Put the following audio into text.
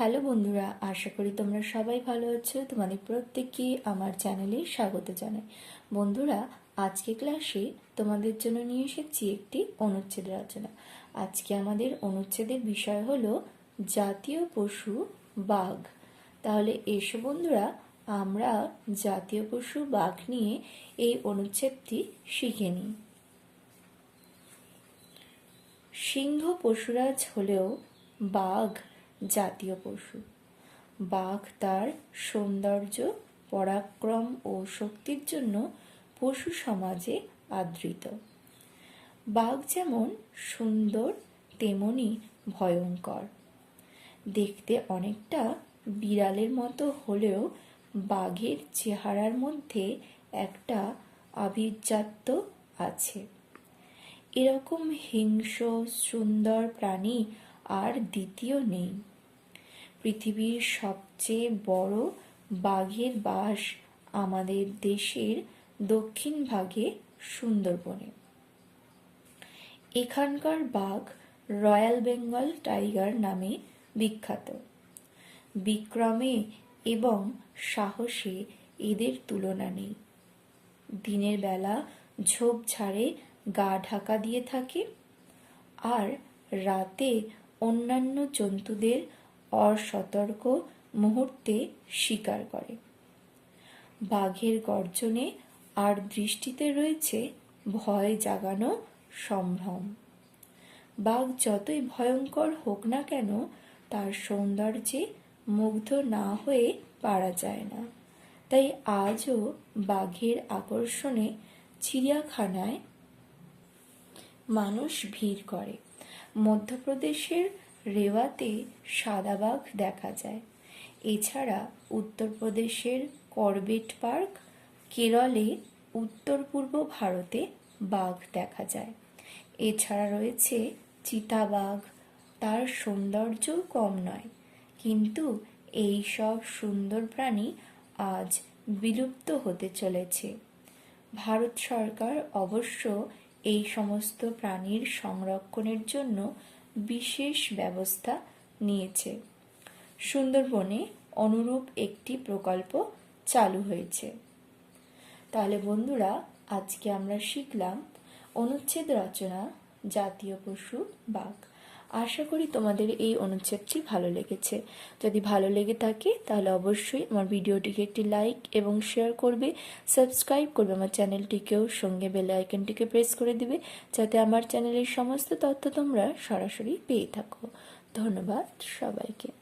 Hello বন্ধুরা, আশা করি তোমরা সবাই ভালো আছো। তোমাদের প্রত্যেককে আমার চ্যানেলে স্বাগত জানাই। বন্ধুরা, আজকে ক্লাসে তোমাদের জন্য নিয়ে এসেছি একটি অনুচ্ছেদ রচনা। আজকে আমাদের অনুচ্ছেদের বিষয় হলো জাতীয় পশু বাঘ। তাহলে এসো বন্ধুরা, আমরা জাতীয় পশু বাঘ নিয়ে এই অনুচ্ছেদটি শিখে নিই। সিংহ পশুরাজ হলেও বাঘ জাতীয় পশু। বাঘ তার সৌন্দর্য, পরাক্রম ও শক্তির জন্য পশু সমাজে আদৃত। বাঘ যেমন সুন্দর, তেমনি ভয়ঙ্কর। দেখতে অনেকটা বিড়ালের মতো হলেও বাঘের চেহারার মধ্যে একটা আভিজাত্য আছে। এরকম হিংস্র, সুন্দর প্রাণী আর দ্বিতীয় নেই। পৃথিবীর সবচেয়ে বড় বাঘের বাস আমাদের দেশের দক্ষিণ ভাগে সুন্দরবনে। এখানকার বাঘ রয়্যাল বেঙ্গল টাইগার নামে বিখ্যাত। বিক্রমে এবং সাহসে এদের তুলনা নেই। দিনের বেলা ঝোপঝাড়ে গা ঢাকা দিয়ে থাকে আর রাতে অন্যান্য জন্তুদের অসতর্ক মুহূর্তে শিকার করে। বাঘের গর্জনে আর দৃষ্টিতে রয়েছে ভয় জাগানো সম্ভ্রম। বাঘ যতই ভয়ঙ্কর হোক না কেন, তার সৌন্দর্যে মুগ্ধ না হয়ে পারা যায় না। তাই আজও বাঘের আকর্ষণে চিড়িয়াখানায় মানুষ ভিড় করে। মধ্যপ্রদেশের রেওয়াতে সাদা বাঘ দেখা যায়। এছাড়া উত্তরপ্রদেশের করবেট পার্ক, কেরলে উত্তর পূর্ব ভারতে বাঘ দেখা যায়। এছাড়া রয়েছে চিতাবাঘ, তার সৌন্দর্য কম নয়। কিন্তু এই সব সুন্দর প্রাণী আজ বিলুপ্ত হতে চলেছে। ভারত সরকার অবশ্য এই সমস্ত প্রাণীর সংরক্ষণের জন্য বিশেষ ব্যবস্থা নিয়েছে। সুন্দরবনে অনুরূপ একটি প্রকল্প চালু হয়েছে। তাহলে বন্ধুরা, আজকে আমরা শিখলাম অনুচ্ছেদ রচনা, জাতীয় পশু বাঘ। আশা করি তোমাদের এই অনুচ্ছেদটি ভালো লেগেছে। যদি ভালো লেগে থাকে, তাহলে অবশ্যই আমার ভিডিওটিকে একটি লাইক এবং শেয়ার করবে, সাবস্ক্রাইব করবে, আমার চ্যানেলটিকেও সঙ্গে বেল আইকনটিকে প্রেস করে দিবে, যাতে আমার চ্যানেলের সমস্ত তথ্য তোমরা সরাসরি পেয়ে থাকো। ধন্যবাদ সবাইকে।